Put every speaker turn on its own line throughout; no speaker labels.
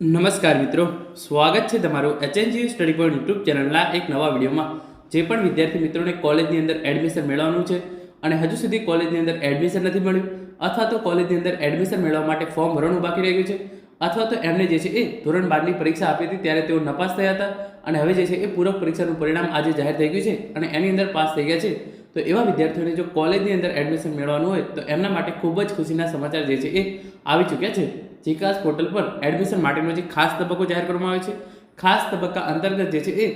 નમસ્કાર મિત્રો, સ્વાગત છે તમારું એચએનજી સ્ટડી પોઈન્ટ યુટ્યુબ ચેનલના એક નવા વિડીયોમાં. જે પણ વિદ્યાર્થી મિત્રોને કોલેજની અંદર એડમિશન મેળવવાનું છે અને હજુ સુધી કોલેજની અંદર એડમિશન નથી મળ્યું, અથવા તો કોલેજની અંદર એડમિશન મેળવવા માટે ફોર્મ ભરવાનું બાકી રહી ગયું છે, અથવા તો એમને જે છે એ ધોરણ બારની પરીક્ષા આપી હતી ત્યારે તેઓ નપાસ થયા હતા અને હવે જે છે એ પૂરક પરીક્ષાનું પરિણામ આજે જાહેર થઈ ગયું છે અને એની અંદર પાસ થઈ ગયા છે. તો એવા વિદ્યાર્થીઓને જો કોલેજની અંદર એડમિશન મેળવવાનું હોય તો એમના માટે ખૂબ જ ખુશીના સમાચાર જે છે એ આવી ચૂક્યા છે. જીકાસ પોર્ટલ પર એડમિશન માટેનો જે ખાસ તબક્કો જાહેર કરવામાં આવ્યો છે. ખાસ તબક્કા અંતર્ગત જે છે એ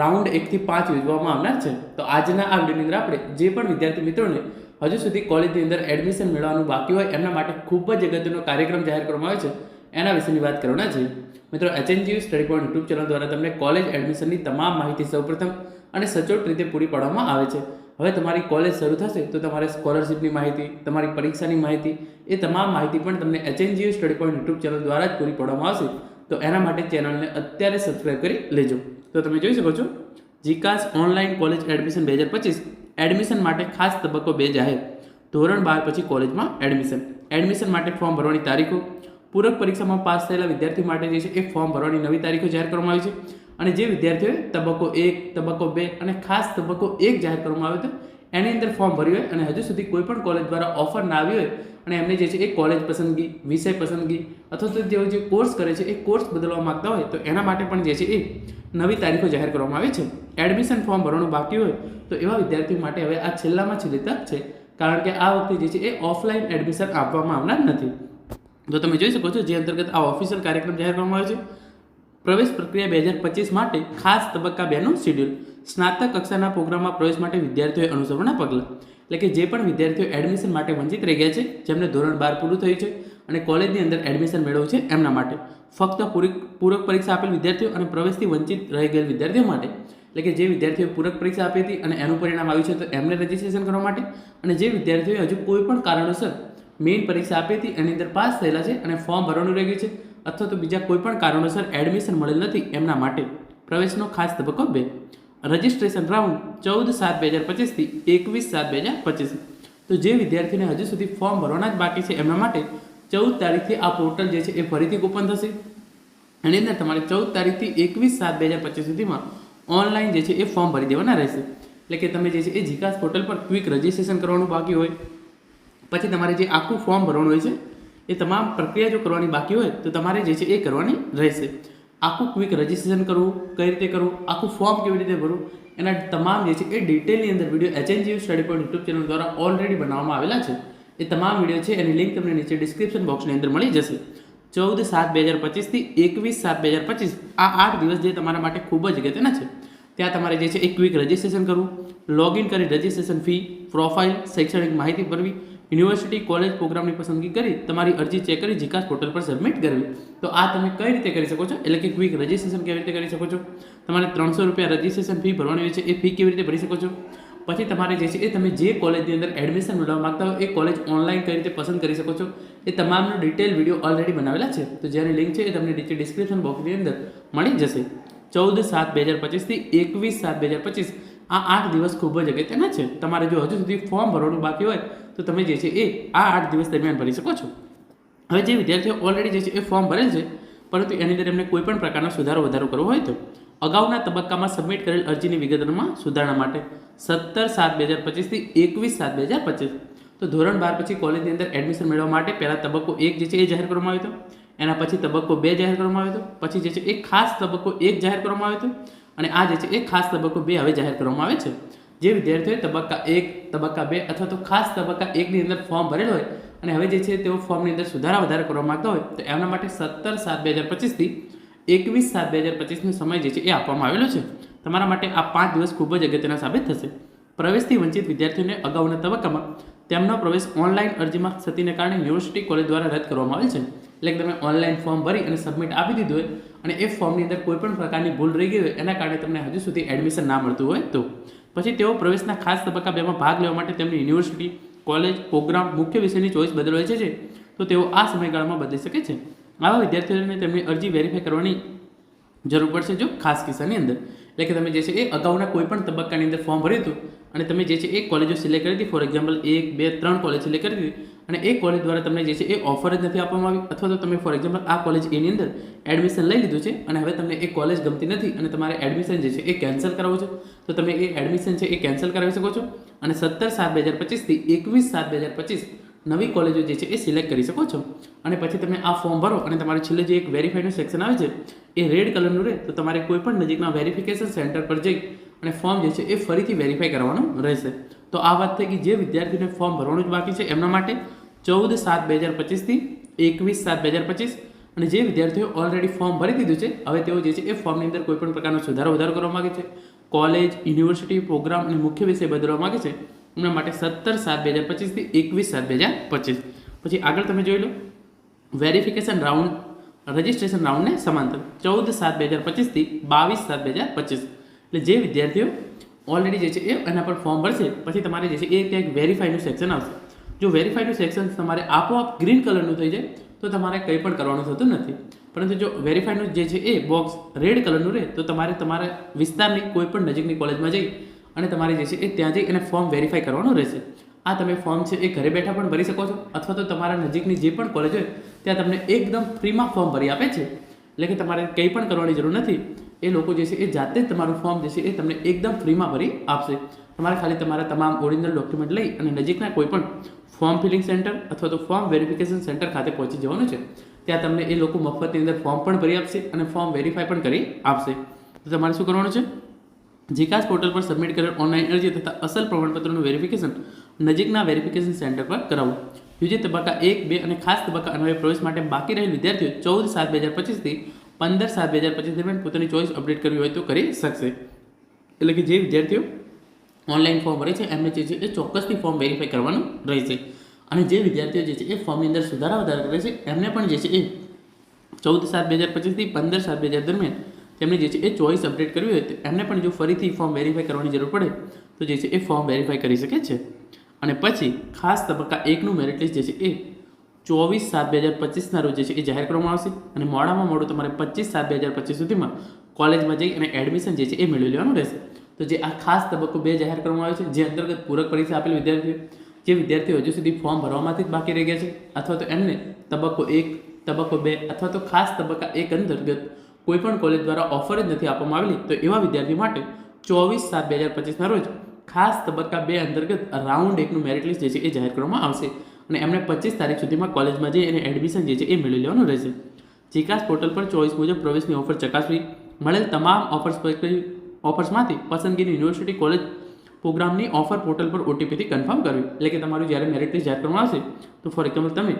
રાઉન્ડ એકથી પાંચ યોજવામાં આવનાર છે. તો આજના આ વિડીયોની અંદર આપણે જે પણ વિદ્યાર્થી મિત્રોને હજુ સુધી કોલેજની અંદર એડમિશન મેળવવાનું બાકી હોય એમના માટે ખૂબ જ અગત્યનો કાર્યક્રમ જાહેર કરવામાં આવ્યો છે. એના વિશેની વાત કરવાના છે. મિત્રો, HNGU study point YouTube channel દ્વારા તમને કોલેજ એડમિશનની તમામ માહિતી સૌપ્રથમ અને સચોટ રીતે પૂરી પાડવામાં આવે છે. હવે તમારી કોલેજ શરૂ થશે તો તમારે સ્કોલરશિપની માહિતી, તમારી પરીક્ષાની માહિતી, એ તમામ માહિતી પણ તમને HNGU study point YouTube channel દ્વારા જ પૂરી પાડવામાં આવશે. તો એના માટે ચેનલને અત્યારે સબસ્ક્રાઈબ કરી લેજો. તો તમે જોઈ શકો છો, જીકાસ ઓનલાઈન કોલેજ એડમિશન બે હજાર પચીસ એડમિશન માટે ખાસ તબક્કો બે જાહેર. ધોરણ બાર પછી કોલેજમાં એડમિશન એડમિશન માટે ફોર્મ ભરવાની તારીખો. પૂરક પરીક્ષામાં પાસ થયેલા વિદ્યાર્થી માટે જે છે એ ફોર્મ ભરવાની નવી તારીખો જાહેર કરવામાં આવી છે. અને જે વિદ્યાર્થીઓએ તબક્કો એક, તબક્કો બે અને ખાસ તબક્કો એક જાહેર કરવામાં આવ્યો હતો, એની અંદર ફોર્મ ભર્યું હોય અને હજુ સુધી કોઈ પણ કોલેજ દ્વારા ઓફર ના આવી હોય અને એમને જે છે એ કોલેજ પસંદગી, વિષય પસંદગી અથવા તો જેઓ જે કોર્સ કરે છે એ કોર્સ બદલવા માગતા હોય તો એના માટે પણ જે છે એ નવી તારીખો જાહેર કરવામાં આવી છે. એડમિશન ફોર્મ ભરવાનું બાકી હોય તો એવા વિદ્યાર્થીઓ માટે હવે આ છેલ્લામાં છેલ્લી તક છે, કારણ કે આ વખતે જે છે એ ઓફલાઈન એડમિશન આપવામાં આવનાર નથી. તો તમે જોઈ શકો છો જે અંતર્ગત આ ઓફિશિયલ કાર્યક્રમ જાહેર કરવામાં આવ્યો છે. પ્રવેશ પ્રક્રિયા બે હજાર પચીસ માટે ખાસ તબક્કા બેનું શેડ્યુલ. સ્નાતક કક્ષાના પ્રોગ્રામમાં પ્રવેશ માટે વિદ્યાર્થીઓએ અનુસરવાના પગલાં. એટલે કે જે પણ વિદ્યાર્થીઓ એડમિશન માટે વંચિત રહી ગયા છે, જેમને ધોરણ બાર પૂરું થયું છે અને કોલેજની અંદર એડમિશન મેળવવું છે એમના માટે. ફક્ત પૂરી, પૂરક પરીક્ષા આપેલ વિદ્યાર્થીઓ અને પ્રવેશથી વંચિત રહી ગયેલ વિદ્યાર્થીઓ માટે. એટલે કે જે વિદ્યાર્થીઓએ પૂરક પરીક્ષા આપી હતી અને એનું પરિણામ આવ્યું છે તો એમને રજીસ્ટ્રેશન કરવા માટે. અને જે વિદ્યાર્થીઓએ હજુ કોઈ પણ કારણોસર મેઇન પરીક્ષા આપી હતી એની અંદર પાસ થયેલા છે અને ફોર્મ ભરવાનું રહી ગયું છે. અથવા તો બીજા કોઈપણ કારણોસર એડમિશન મળેલ નથી એમના માટે. પ્રવેશનો ખાસ તબક્કો બે. રજિસ્ટ્રેશન રાઉન્ડ ચૌદ સાત બે હજાર પચીસથી એકવીસ સાત બે હજાર પચીસ. તો જે વિદ્યાર્થીને હજુ સુધી ફોર્મ ભરવાના જ બાકી છે એમના માટે ચૌદ તારીખથી આ પોર્ટલ જે છે એ ફરીથી ઓપન થશે. એની અંદર તમારે ચૌદ તારીખથી એકવીસ સાત બે હજાર પચીસ સુધીમાં ઓનલાઈન જે છે એ ફોર્મ ભરી દેવાના રહેશે. એટલે કે તમે જે છે એ જીકાસ પોર્ટલ પર ક્વિક રજિસ્ટ્રેશન કરવાનું બાકી હોય. પછી તમારે જે આખું ફોર્મ ભરવાનું હોય છે એ તમામ પ્રક્રિયા જો કરવાની બાકી હોય, તો તમારે જે છે એ કરવાની રહેશે. આખું ક્વિક રજિસ્ટ્રેશન કરવું, કઈ રીતે કરવું, આખું ફોર્મ કેવી રીતે ભરવું, એના તમામ જે છે એ ડિટેલની અંદર video HNGU study point YouTube channel દ્વારા ઓલરેડી બનાવવામાં આવેલા છે. એ તમામ વીડિયો છે, એની લિંક તમને નીચે ડિસ્ક્રિપ્શન બોક્સની અંદર મળી જશે. ચૌદ સાત બે હજાર પચીસથી એકવીસ સાત બે હજાર પચીસ, આ આઠ દિવસ જે તમારા માટે ખૂબ જ અગત્યના છે. ત્યાં તમારે જે છે એ ક્વિક રજિસ્ટ્રેશન કરવું લોગિન કરી રજિસ્ટ્રેશન ફી પ્રોફાઇલ શૈક્ષણિક માહિતી ભરવી યુનિવર્સિટી, કોલેજ પ્રોગ્રામની પસંદગી કરી, તમારી અરજી ચેક કરી, જીકાસ પોર્ટલ પર સબમિટ કરવી તો આ તમે કઈ રીતે કરી શકો છો? એટલે કે ક્વિક રજિસ્ટ્રેશન કેવી રીતે કરી શકો છો? તમારે ત્રણસો રૂપિયા રજિસ્ટ્રેશન ફી ભરવાની હોય છે, એ ફી કેવી રીતે ભરી શકો છો? પછી તમારે જે છે એ તમે જે કોલેજની અંદર એડમિશન મેળવવા માગતા હો, એ કોલેજ ઓનલાઈન કઈ રીતે પસંદ કરી શકો છો? એ તમામનો ડિટેલ વીડિયો ઓલરેડી બનાવેલા છે. તો જેની લિંક છે એ તમને નીચે ડિસ્ક્રિપ્શન બોક્સની અંદર મળી જશે. ચૌદ સાત બે હજાર પચીસથી એકવીસ સાત બે હજાર પચીસ આ આઠ દિવસ ખૂબ જ અગત્યના છે. તમારે જો હજુ સુધી ફોર્મ ભરવાનું બાકી હોય, તો તમે જે છે એ આ આઠ દિવસ દરમિયાન ભરી શકો છો. હવે જે વિદ્યાર્થીઓ ઓલરેડી જે છે એ ફોર્મ ભરેલ છે, પરંતુ એની અંદર એમને કોઈ પણ પ્રકારનો સુધારો વધારો કરવો હોય તો અગાઉના તબક્કામાં સબમિટ કરેલ અરજીની વિગતમાં સુધારણા માટે સત્તર સાત બે હજાર પચીસથી એકવીસ સાત બે હજાર પચીસ. તો ધોરણ બાર પછી કોલેજની અંદર એડમિશન મેળવવા માટે પહેલાં તબક્કો એક જે છે એ જાહેર કરવામાં આવ્યો હતો. એના પછી તબક્કો બે જાહેર કરવામાં આવ્યો હતો. પછી જે છે એ ખાસ તબક્કો એક જાહેર કરવામાં આવ્યો હતો. અને આ જે છે એ ખાસ તબક્કો બે હવે જાહેર કરવામાં આવે છે. જે વિદ્યાર્થીઓએ તબક્કા એક, તબક્કા બે અથવા તો ખાસ તબક્કા એકની અંદર ફોર્મ ભરેલ હોય અને હવે જે છે તેઓ ફોર્મની અંદર સુધારા વધારા કરવા માગતા હોય, તો એમના માટે સત્તર સાત બે હજાર પચીસથી એકવીસ સાત બે હજાર પચીસનો સમય જે છે એ આપવામાં આવેલો છે. તમારા માટે આ પાંચ દિવસ ખૂબ જ અગત્યના સાબિત થશે. પ્રવેશથી વંચિત વિદ્યાર્થીઓને અગાઉના તબક્કામાં તેમનો પ્રવેશ ઓનલાઈન અરજીમાં ક્ષતિને કારણે યુનિવર્સિટી કોલેજ દ્વારા રદ કરવામાં આવેલ છે. એટલે કે તમે ઓનલાઈન ફોર્મ ભરી અને સબમિટ આપી દીધું હોય અને એ ફોર્મની અંદર કોઈ પણ પ્રકારની ભૂલ રહી ગઈ હોય, એના કારણે તમને હજુ સુધી એડમિશન ના મળતું હોય તો. પછી તેઓ પ્રવેશના ખાસ તબક્કા બેમાં ભાગ લેવા માટે તેમની યુનિવર્સિટી કોલેજ પ્રોગ્રામ મુખ્ય વિષયની ચોઈસ બદલવાય છે. તો તેઓ આ સમયગાળામાં બદલી શકે છે. આવા વિદ્યાર્થીઓને તેમની અરજી વેરીફાઈ કરવાની જરૂર પડશે જો ખાસ કિસ્સાની અંદર. એટલે કે તમે જે છે એ અગાઉના કોઈ પણ તબક્કાની અંદર ફોર્મ ભર્યું હતું અને તમે જે છે એ કોલેજો સિલેક્ટ કરી હતી. ફોર એક્ઝામ્પલ એક, બે, ત્રણ કોલેજ સિલેક્ટ કરી હતી. અને એ કોલેજ દ્વારા તમને જે છે એ ઓફર જ નથી આપવામાં આવી. અથવા તો તમે ફોર એક્ઝામ્પલ આ કોલેજ એની અંદર એડમિશન લઈ લીધું છે અને હવે તમને એ કોલેજ ગમતી નથી અને તમારે એડમિશન જે છે એ કેન્સલ કરાવવું છે. તો તમે એ એડમિશન છે એ કેન્સલ કરાવી શકો છો. અને સત્તર સાત બે હજાર પચીસથી એકવીસ સાત બે હજાર પચીસ નવી કોલેજો જે છે એ સિલેક્ટ કરી શકો છો. અને પછી તમે આ ફોર્મ ભરો અને તમારે છેલ્લે જે એક વેરીફાઈનું સેક્શન આવે છે, એ રેડ કલરનું રહે. તો તમારે કોઈ પણ નજીકના વેરિફિકેશન સેન્ટર પર જઈ અને ફોર્મ જે છે એ ફરીથી વેરીફાઈ કરવાનું રહેશે. તો આ વાત થઈ કે જે વિદ્યાર્થીને ફોર્મ ભરવાનું જ બાકી છે એમના માટે. ચૌદ સાત બે હજાર પચીસથી એકવીસ સાત બે હજાર પચીસ. અને જે વિદ્યાર્થીઓ ઓલરેડી ફોર્મ ભરી દીધું છે, હવે તેઓ જે છે એ ફોર્મની અંદર કોઈ પણ પ્રકારનો સુધારો વધારો કરવા માગે છે. કોલેજ યુનિવર્સિટી પ્રોગ્રામ અને મુખ્ય વિષય બદલવા માગે છે. એમના માટે સત્તર સાત બે હજાર પચીસથી એકવીસ સાત બે હજાર પચીસ. પછી આગળ તમે જોઈ લો. વેરિફિકેશન રાઉન્ડ રજિસ્ટ્રેશન રાઉન્ડને સમાંતર. ચૌદ સાત બે હજાર પચીસથી બાવીસ સાત બે હજાર પચીસ. એટલે જે વિદ્યાર્થીઓ ઓલરેડી જે છે એ એના પર ફોર્મ ભરશે, પછી તમારે જે છે એ ક્યાંક વેરીફાઈનું સેક્શન આવશે. જો વેરીફાઈનું સેક્શન તમારે આપોઆપ ગ્રીન કલરનું થઈ જાય, તો તમારે કંઈ પણ કરવાનું થતું નથી. પરંતુ જો વેરીફાઈડનું જે છે એ બોક્સ રેડ કલરનું રહે, તો તમારે તમારા વિસ્તારની કોઈ પણ નજીકની કોલેજમાં જઈ અને તમારે જે છે એ ત્યાં જઈ અને ફોર્મ વેરીફાઈ કરવાનું રહેશે. આ તમે ફોર્મ છે એ ઘરે બેઠા પણ ભરી શકો છો, અથવા તો તમારા નજીકની જે પણ કોલેજ હોય, ત્યાં તમને એકદમ ફ્રીમાં ફોર્મ ભરી આપે છે. એટલે કે તમારે કંઈ પણ કરવાની જરૂર નથી. એ લોકો જે છે એ જાતે જ તમારું ફોર્મ જે છે એ તમને એકદમ ફ્રીમાં ભરી આપશે. તમારે ખાલી તમારા તમામ ઓરિજિનલ ડોક્યુમેન્ટ લઈ અને નજીકના કોઈ પણ ફોર્મ ફિલિંગ સેન્ટર અથવા તો ફોર્મ વેરિફિકેશન સેન્ટર ખાતે પહોંચી જવાનું છે. ત્યાં તમને એ લોકો મફતની અંદર ફોર્મ પણ ભરી આપશે અને ફોર્મ વેરીફાઈ પણ કરી આપશે. તો તમારે શું કરવાનું છે? જીકાસ પોર્ટલ પર સબમિટ કરેલ ઓનલાઈન અરજી તથા અસલ પ્રમાણપત્રનું વેરિફિકેશન નજીકના વેરિફિકેશન સેન્ટર પર કરાવવું યુજી તબક્કા એક, બે અને ખાસ તબક્કા અન્વયે પ્રવેશ માટે બાકી રહેલ વિદ્યાર્થીઓ ચૌદ સાત બે હજાર પચીસથી પંદર સાત બે હજાર પચીસ દરમિયાન પોતાની ચોઈસ અપડેટ કરવી હોય તો કરી શકશે. એટલે કે જે વિદ્યાર્થીઓ ઓનલાઈન ફોર્મ ભરે છે, એમને જે છે એ ચોક્કસથી ફોર્મ વેરીફાઈ કરવાનું રહેશે. અને જે વિદ્યાર્થીઓ જે છે એ ફોર્મની અંદર સુધારા વધારા કરે છે, એમને પણ જે છે એ ચૌદ સાત બે હજાર પચીસથી પંદર સાત બે હજાર દરમિયાન તેમને જે છે એ ચોઈસ અપડેટ કરવી હોય તો એમને પણ જો ફરીથી ફોર્મ વેરીફાઈ કરવાની જરૂર પડે, તો જે છે એ ફોર્મ વેરીફાઈ કરી શકે છે. અને પછી ખાસ તબક્કા એકનું મેરિટ લિસ્ટ જે છે એ ચોવીસ સાત બે હજાર પચીસના રોજ જે છે એ જાહેર કરવામાં આવશે. અને મોડામાં મોડું તમારે પચીસ સાત બે હજાર પચીસ સુધીમાં કોલેજમાં જઈ અને એડમિશન જે છે એ મેળવી લેવાનું રહેશે. તો જે આ ખાસ તબક્કો બે જાહેર કરવામાં આવ્યો છે, જે અંતર્ગત પૂરક પરીક્ષા આપેલ વિદ્યાર્થીઓ, જે વિદ્યાર્થીઓ હજુ સુધી ફોર્મ ભરવામાંથી જ બાકી રહી ગયા છે, અથવા તો એમને તબક્કો એક, તબક્કો બે, અથવા તો ખાસ તબક્કા એક અંતર્ગત કોઈપણ કોલેજ દ્વારા ઓફર જ નથી આપવામાં આવેલી, તો એવા વિદ્યાર્થીઓ માટે ચોવીસ સાત બે હજાર પચીસના રોજ ખાસ તબક્કા બે અંતર્ગત રાઉન્ડ એકનું મેરિટ લિસ્ટ જે છે એ જાહેર કરવામાં આવશે અને એમણે પચીસ તારીખ સુધીમાં કોલેજમાં જઈ અને એડમિશન જે છે એ મેળવી લેવાનું રહેશે. જીકાસ પોર્ટલ પર ચોવીસ મુજબ પ્રવેશની ઓફર ચકાસવી, મળેલ તમામ ઓફર્સ પૈકી ઓફર્સમાંથી પસંદગીની યુનિવર્સિટી કોલેજ પ્રોગ્રામની ઓફર પોર્ટલ પર ઓટીપીથી કન્ફર્મ કરવી. એટલે કે તમારું જ્યારે મેરિટ લિસ્ટ જાહેર કરવામાં આવશે, તો ફોર એક્ઝામ્પલ તમે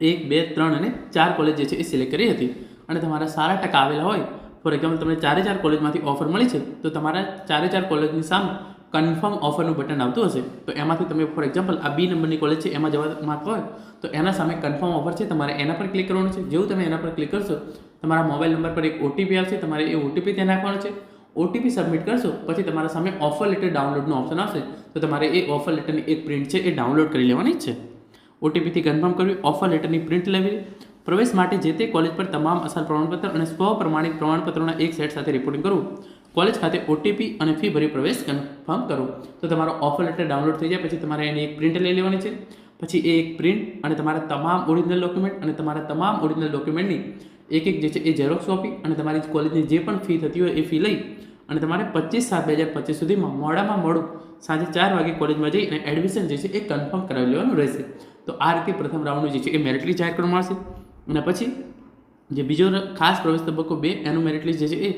એક, બે, ત્રણ અને ચાર કોલેજ જે છે એ સિલેક્ટ કરી હતી અને તમારા સારા ટકા આવેલા હોય ફોર એક્ઝામ્પલ તમને ચારે ચાર કોલેજમાંથી ઓફર મળી છે, તો તમારા ચારે ચાર કોલેજની સામે કન્ફર્મ ઓફરનું બટન આવતું હશે. તો એમાંથી તમે ફોર એક્ઝામ્પલ આ બી નંબરની કોલેજ છે, એમાં જવા માંગતા હોય, તો એના સામે કન્ફર્મ ઓફર છે, તમારે એના પર ક્લિક કરવાનું છે. જેવું તમે એના પર ક્લિક કરશો, તમારા મોબાઈલ નંબર પર એક ઓટીપી આવશે, તમારે એ ઓટીપી ત્યાં નાખવાનો છે. ઓટીપી સબમિટ કરશો, પછી તમારા સામે ઓફર લેટર ડાઉનલોડનો ઓપ્શન આવશે. તો તમારે એ ઓફર લેટરની એક પ્રિન્ટ છે એ ડાઉનલોડ કરી લેવાની છે. ઓટીપીથી કન્ફર્મ કરવી ઓફર લેટરની પ્રિન્ટ લેવી. પ્રવેશ માટે જે તે કોલેજ પર તમામ અસલ પ્રમાણપત્ર અને સ્વ પ્રમાણિત પ્રમાણપત્રોના એક સેટ સાથે રિપોર્ટિંગ કરવું. કોલેજ ખાતે ઓટીપી અને ફી ભરી પ્રવેશ કન્ફર્મ કરો. તો તમારો ઓફર લેટર ડાઉનલોડ થઈ જાય, પછી તમારે એની એક પ્રિન્ટ લઈ લેવાની છે. પછી એ એક પ્રિન્ટ અને તમારા તમામ ઓરિજિનલ ડોક્યુમેન્ટ અને તમારા તમામ ઓરિજિનલ ડોક્યુમેન્ટની એક એક જે છે એ ઝેરોક્સ કોપી અને તમારી કોલેજની જે પણ ફી થતી હોય એ ફી લઈ અને તમારે પચીસ સાત બે હજાર પચીસ સુધીમાં મોડામાં મોડું સાંજે ચાર વાગે કોલેજમાં જઈ અને એડમિશન જે છે એ કન્ફર્મ કરાવી લેવાનું રહેશે. તો આ રીતે પ્રથમ રાઉન્ડનું જે છે એ મેરિટ લિસ્ટ જાહેર કરવામાં આવશે. અને પછી જે બીજો ખાસ પ્રવેશ તબક્કો બે, એનું મેરિટ લિસ્ટ જે છે એ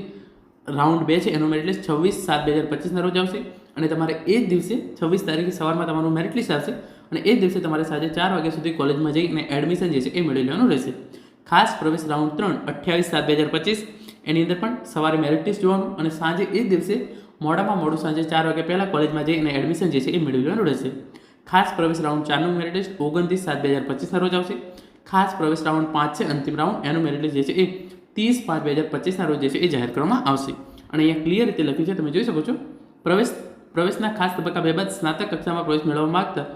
રાઉન્ડ બે છે, એનું મેરિટ છવ્વીસ સાત બે હજાર પચીસના રોજ આવશે. અને તમારે એ જ દિવસે છવ્વીસ તારીખે સવારમાં તમારું મેરિટ આવશે અને એ જ દિવસે તમારે સાંજે ચાર વાગ્યા સુધી કોલેજમાં જઈ અને એડમિશન જે છે એ મેળવી લેવાનું રહેશે. ખાસ પ્રવેશ રાઉન્ડ ત્રણ અઠ્યાવીસ સાત બે હજાર પચીસ. એની અંદર પણ સવારે મેરિટ લિસ્ટ જોવાનું અને સાંજે એ દિવસે મોડામાં મોડું સાંજે ચાર વાગે પહેલાં કોલેજમાં જઈને એડમિશન જે છે એ મેળવી લેવાનું રહેશે. ખાસ પ્રવેશ રાઉન્ડ ચારનું મેરિટ લિસ્ટ ઓગણત્રીસ સાત બે હજાર પચીસના રોજ આવશે. ખાસ પ્રવેશ રાઉન્ડ પાંચ છે, અંતિમ રાઉન્ડ. એનું મેરિટ લિસ્ટ જે છે એ ત્રીસ પાંચ બે હજાર પચીસના રોજ જે છે એ જાહેર કરવામાં આવશે. અને અહીંયા ક્લિયર રીતે લખ્યું છે, તમે જોઈ શકો છો. પ્રવેશ, પ્રવેશના ખાસ તબક્કા બે બાદ સ્નાતક કક્ષામાં પ્રવેશ મેળવવા માગતા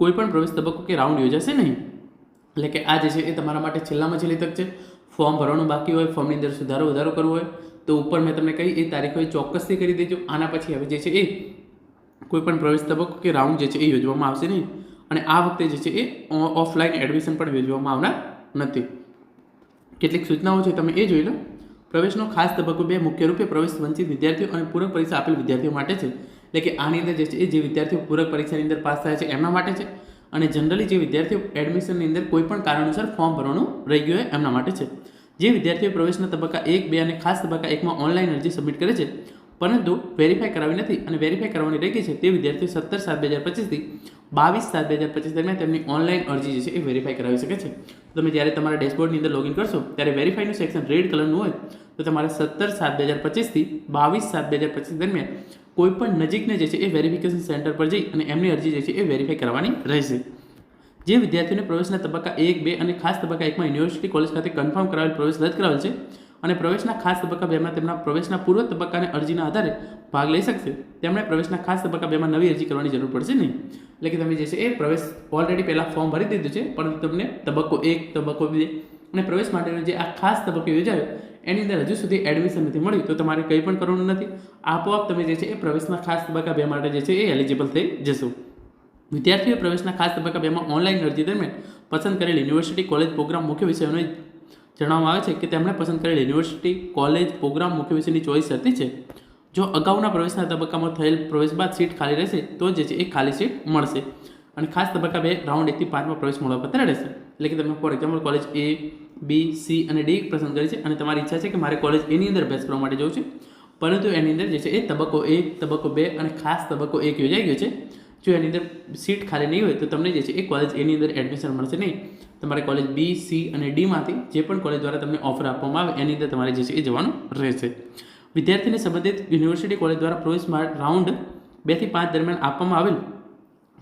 કોઈપણ પ્રવેશ તબક્કો કે રાઉન્ડ યોજાશે નહીં. એટલે કે આ જે છે એ તમારા માટે છેલ્લામાં છેલ્લી તક છે. ફોર્મ ભરવાનું બાકી હોય, ફોર્મની અંદર સુધારો, વધારો કરવો હોય, તો ઉપર મેં તમને કહી, એ તારીખો એ ચોક્કસથી કરી દેજો. આના પછી હવે જે છે એ કોઈપણ પ્રવેશ તબક્કો કે રાઉન્ડ જે છે એ યોજવામાં આવશે નહીં. અને આ વખતે જે છે એ ઓફલાઈન એડમિશન પણ યોજવામાં આવનાર નથી. કેટલીક સૂચનાઓ છે, તમે એ જોઈ લો. પ્રવેશનો ખાસ તબક્કો બે મુખ્ય રૂપે પ્રવેશ વંચિત વિદ્યાર્થીઓ અને પૂરક પરીક્ષા આપેલ વિદ્યાર્થીઓ માટે છે. એટલે કે આની અંદર જે છે એ જે વિદ્યાર્થીઓ પૂરક પરીક્ષાની અંદર પાસ થયા છે, એમના માટે છે. અને જનરલી જે વિદ્યાર્થીઓ એડમિશનની અંદર કોઈ પણ કારણોસર ફોર્મ ભરવાનું રહી ગયું હોય એમના માટે છે. જે વિદ્યાર્થીઓ પ્રવેશના તબક્કા એક, બે અને ખાસ તબક્કા એકમાં ઓનલાઈન અરજી સબમિટ કરે છે, પરંતુ વેરીફાઈ કરાવી નથી અને વેરીફાઈ કરવાની રહી ગઈ છે તે વિદ્યાર્થીઓ સત્તર સાત બે હજાર પચીસથી બાવીસ સાત બે હજાર પચીસ દરમિયાન તેમની ઓનલાઈન અરજી જે છે એ વેરીફાઈ કરાવી શકે છે. તમે જ્યારે તમારા ડેશબોર્ડની અંદર લોગિન કરશો, ત્યારે વેરીફાઈનું સેક્શન રેડ કલરનું હોય, તો તમારે સત્તર સાત બે હજાર પચીસથી બાવીસ સાત બે હજાર પચીસ દરમિયાન કોઈ પણ નજીકને જે છે એ વેરિફિકેશન સેન્ટર પર જઈ અને એમની અરજી જે છે એ વેરીફાઈ કરવાની રહેશે. જે વિદ્યાર્થીઓને પ્રવેશના તબક્કા એક, બે અને ખાસ તબક્કા એકમાં યુનિવર્સિટી કોલેજ ખાતે કન્ફર્મ કરાવેલ પ્રવેશ રદ કરાવેલ છે અને પ્રવેશના ખાસ તબક્કા બેમાં તેમના પ્રવેશના પૂર્વ તબક્કાની અરજીના આધારે ભાગ લઈ શકશે. તેમણે પ્રવેશના ખાસ તબક્કા બેમાં નવી અરજી કરવાની જરૂર પડશે નહીં. એટલે કે તમે જે છે એ પ્રવેશ ઓલરેડી પહેલાં ફોર્મ ભરી દીધું છે, પરંતુ તમને તબક્કો એક, તબક્કો બે અને પ્રવેશ માટેનો જે આ ખાસ તબક્કો યોજાયો એની અંદર હજુ સુધી એડમિશન નથી મળ્યું તો તમારે કંઈ પણ કરવાનું નથી. આપોઆપ તમે જે છે એ પ્રવેશના ખાસ તબક્કા બે માટે જે છે એ એલિજિબલ થઈ જશો. વિદ્યાર્થીઓ પ્રવેશના ખાસ તબક્કા બેમાં ઓનલાઈન અરજી દરમિયાન પસંદ કરેલ યુનિવર્સિટી કોલેજ પ્રોગ્રામ મુખ્ય વિષયોને જણાવવામાં આવે છે કે તેમણે પસંદ કરેલ યુનિવર્સિટી કોલેજ પ્રોગ્રામ મુખ્ય વિષયની ચોઈસ હતી છે જો અગાઉના પ્રવેશના તબક્કામાં થયેલ પ્રવેશ બાદ સીટ ખાલી રહેશે, તો જે છે એ ખાલી સીટ મળશે. અને ખાસ તબક્કા બે રાઉન્ડ એકથી પાંચમાં પ્રવેશ મળવા પત્ર રહેશે. એટલે કે તમે for example college A B C અને ડી પસંદ કરી છે. અને તમારી ઈચ્છા છે કે મારે કોલેજ એની અંદર અભ્યાસ કરવા માટે જવું છે. પરંતુ એની અંદર જે છે એ તબક્કો એક તબક્કો બે અને ખાસ તબક્કો એક યોજાઈ ગયો છે. જો એની અંદર સીટ ખાલી નહીં હોય તો તમને જે છે એ કોલેજ એની અંદર એડમિશન મળશે નહીં. તમારે કોલેજ બી સી અને ડીમાંથી જે પણ કોલેજ દ્વારા તમને ઓફર આપવામાં આવે, એની અંદર તમારે જે છે એ જવાનું રહેશે. વિદ્યાર્થીને સંબંધિત યુનિવર્સિટી કોલેજ દ્વારા પ્રવેશ રાઉન્ડ બેથી પાંચ દરમિયાન આપવામાં આવેલ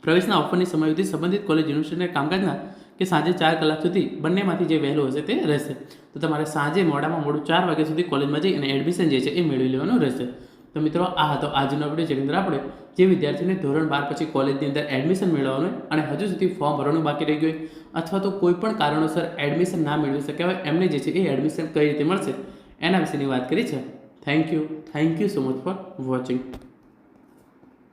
પ્રવેશના ઓફરની સમયાવધિ સંબંધિત કોલેજ યુનિવર્સિટીના કામકાજના કે સાંજે ચાર કલાક સુધી બંનેમાંથી જે વહેલું હશે તે રહેશે. તો તમારે સાંજે મોડામાં મોડું ચાર વાગ્યા સુધી કોલેજમાં જઈ અને એડમિશન જે છે એ મેળવી લેવાનું રહેશે. તો મિત્રો, આ હતો આજનો વીડિયો જેની અંદર આપણે જે વિદ્યાર્થીને ધોરણ બાર પછી કોલેજની અંદર એડમિશન મેળવવાનું હોય અને હજુ સુધી ફોર્મ ભરવાનું બાકી રહી ગયું અથવા તો કોઈ પણ કારણોસર એડમિશન ના મેળવી શક્યા હોય, એમને જે છે એ એડમિશન કઈ રીતે મળશે એના વિશેની વાત કરી છે. Thank you thank you so much for watching